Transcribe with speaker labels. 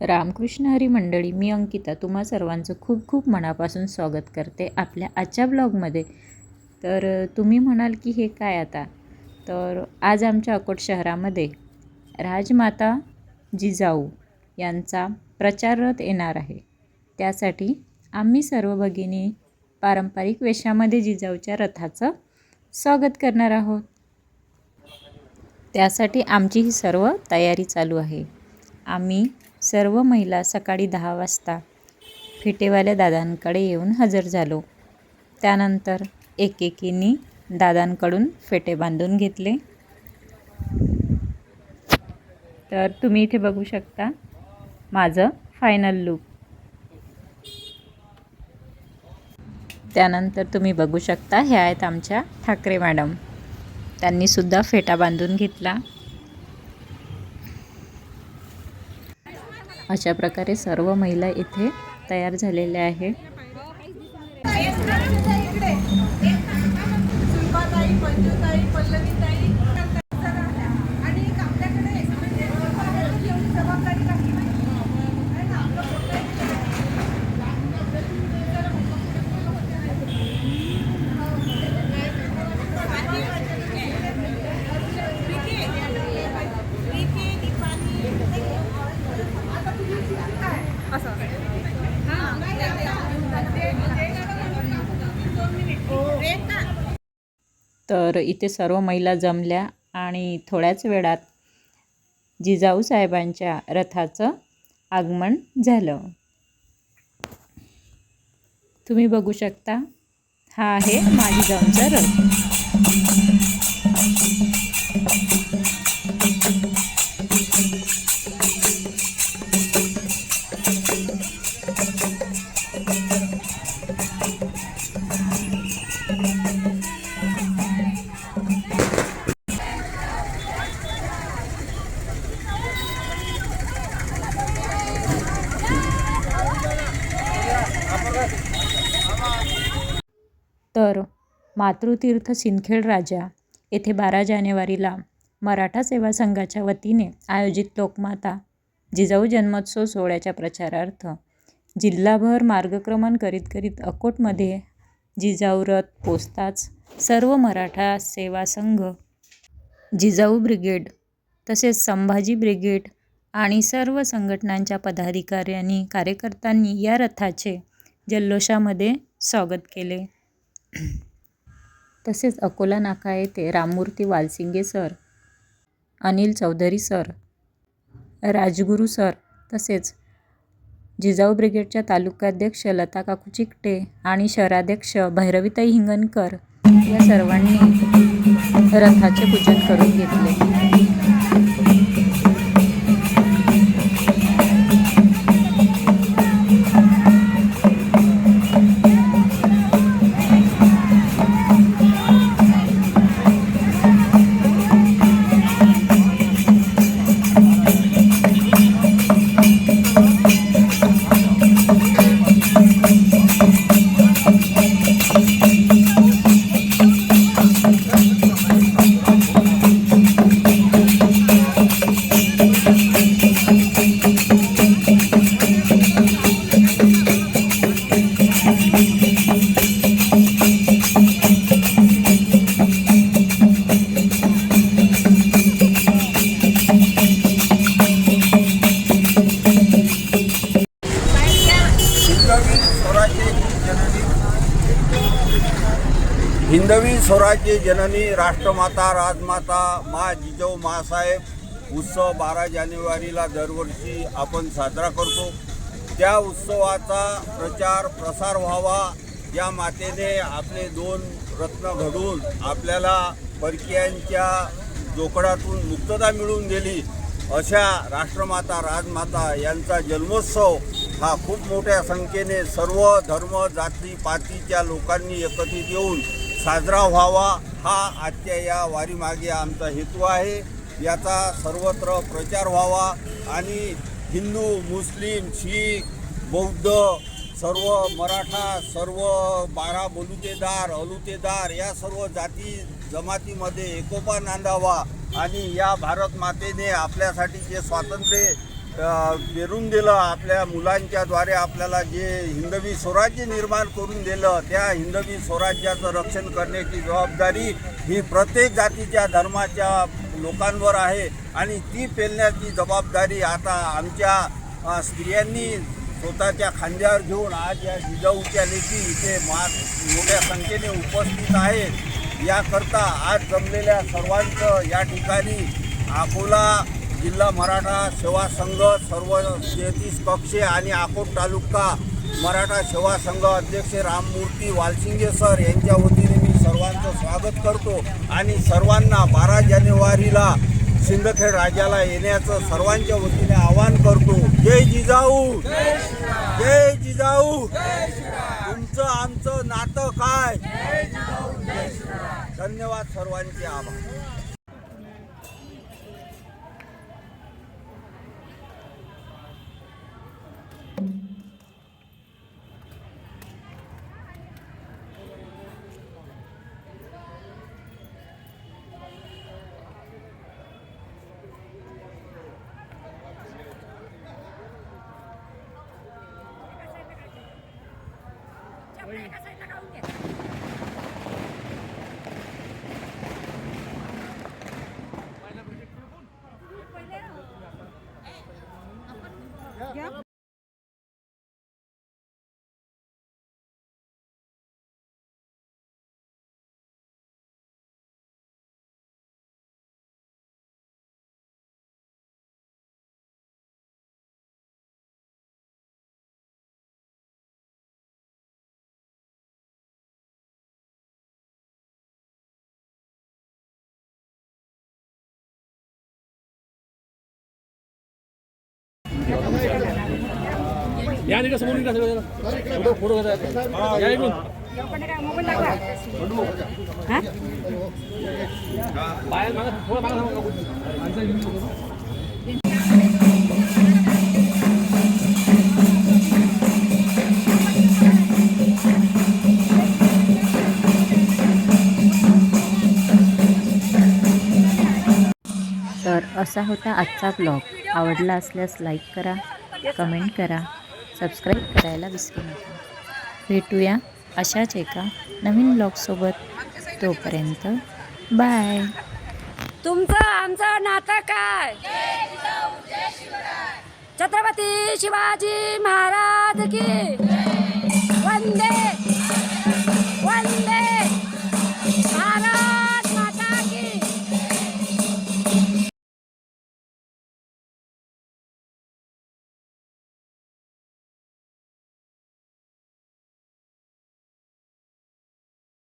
Speaker 1: रामकृष्ण हरी मंडळी मी अंकिता तुम्हा सर्वांचं खूप खूप मनापासून स्वागत करते आपल्या आजच्या ब्लॉगमध्ये. तर तुम्ही म्हणाल की हे काय आता? तर आज आमच्या अकोट शहरामध्ये राजमाता जिजाऊ यांचा प्रचार रथ येणार आहे. त्यासाठी आम्ही सर्व भगिनी पारंपरिक वेशामध्ये जिजाऊच्या रथाचं स्वागत करणार आहोत. त्यासाठी आमची ही सर्व तयारी चालू आहे. आम्ही सर्व महिला सकाळी दहा वाजता फेटेवाल्या दादांकडे येऊन हजर झालो. त्यानंतर एकेकीनी दादांकडून फेटे बांधून घेतले. तर तुम्ही इथे बघू शकता माझं फायनल लूक त्यानंतर तुम्ही बघू शकता ह्या आहेत आमच्या ठाकरे मॅडम. त्यांनीसुद्धा फेटा बांधून घेतला. अशा प्रकारे सर्व महिला इथे तयार झालेल्या आहे
Speaker 2: सुलभाताई पल्लवी पल्लवीताई आणि एक आपल्याकडे एवढी जबाबदारी टाकली आहे ना
Speaker 1: तर इथे सर्व महिला जमल्या आणि थोड्याच वेळात जिजाऊ साहेबांच्या रथाचं आगमन झालं. तुम्ही बघू शकता हा आहे माझी जाऊनचा रथ. तर मातृतीर्थ सिंदखेड राजा येथे बारा जानेवारीला मराठा सेवा संघाच्या वतीने आयोजित लोकमाता जिजाऊ जन्मोत्सव सोहळ्याच्या प्रचारार्थ जिल्हाभर मार्गक्रमण करीत करीत अकोटमध्ये जिजाऊ रथ पोचताच सर्व मराठा सेवा संघ जिजाऊ ब्रिगेड तसेच संभाजी ब्रिगेड आणि सर्व संघटनांच्या पदाधिकाऱ्यांनी कार्यकर्त्यांनी या रथाचे जल्लोषामध्ये स्वागत केले. तसेच अकोला नाका येथे Rammurti Walsinge sir Anil Chaudhari sir Rajguru sir तसेच जिजाऊ ब्रिगेडच्या तालुकाध्यक्ष लता काकू चिकटे आणि शहराध्यक्ष भैरवीताई हिंगणकर या सर्वांनी रथाचे पूजन करून घेतले.
Speaker 3: स्वराज्य जननी. हिंदवी स्वराज्य जननी राष्ट्रमाता राजमाता मा जिजाऊ मासाहेब उत्सव बारा जानेवारीला दरवर्षी आपण साजरा करतो. त्या उत्सवाचा प्रचार प्रसार व्हावा या मातेने आपले दोन रत्न घडून आपल्याला परकीयांच्या जोकडातून मुक्तता मिळून दिली. अशा राष्ट्रमाता राजमाता यांचा जन्मोत्सव हा खूप मोठ्या संख्येने सर्व धर्म जाती पातीच्या लोकांनी एकत्रित येऊन साजरा व्हावा हा आजच्या या वारीमागे आमचा हेतू आहे. याचा सर्वत्र प्रचार व्हावा आणि हिंदू मुस्लिम शीख बौद्ध सर्व मराठा सर्व बारा बलुतेदार अलुतेदार या सर्व जाती जमातीमध्ये एकोपा नांदावा आणि या भारत मातेने आपल्यासाठी जे स्वातंत्र्य पेरून दिलं आपल्या मुलांच्याद्वारे आपल्याला जे हिंदवी स्वराज्य निर्माण करून दिलं त्या हिंदवी स्वराज्याचं रक्षण करण्याची जबाबदारी ही प्रत्येक जातीच्या धर्माच्या लोकांवर आहे आणि ती पेलण्याची जबाबदारी आता आमच्या स्त्रियांनी स्वतःच्या खांद्यावर घेऊन आज या जिजाऊच्या लेखी इथे मा मोठ्या संख्येने उपस्थित आहेत याकरता आज जमलेल्या सर्वांचं या ठिकाणी अकोला जिल्हा मराठा सेवा संघ सर्व तेहतीस कक्षे आणि अकोट तालुका मराठा सेवा संघ अध्यक्ष राममूर्ती वालसिंगे सर यांच्या वतीने मी सर्वांचं स्वागत करतो आणि सर्वांना बारा जानेवारीला सिंदखेड राजाला येण्याचं सर्वांच्या वतीने आवाहन करतो. जय जिजाऊ! जय जिजाऊ! तुमचं आमचं नातं काय? धन्यवाद सर्वांचे आभार. 戦うんです。
Speaker 4: या निघा समोर निघा सगळं फोटो फोटो घेता या इकडून. बाहेर मागा थोडं मागा.
Speaker 1: तर असा होता आजचा ब्लॉग. आवडला असल्यास लाईक करा कमेंट करा सबस्क्राईब करायला विसरू नका. भेटूया अशाच एका नवीन ब्लॉगसोबत तोपर्यंत बाय
Speaker 5: तुमचं आमचं नातं काय? छत्रपती शिवाजी महाराज की? वंदे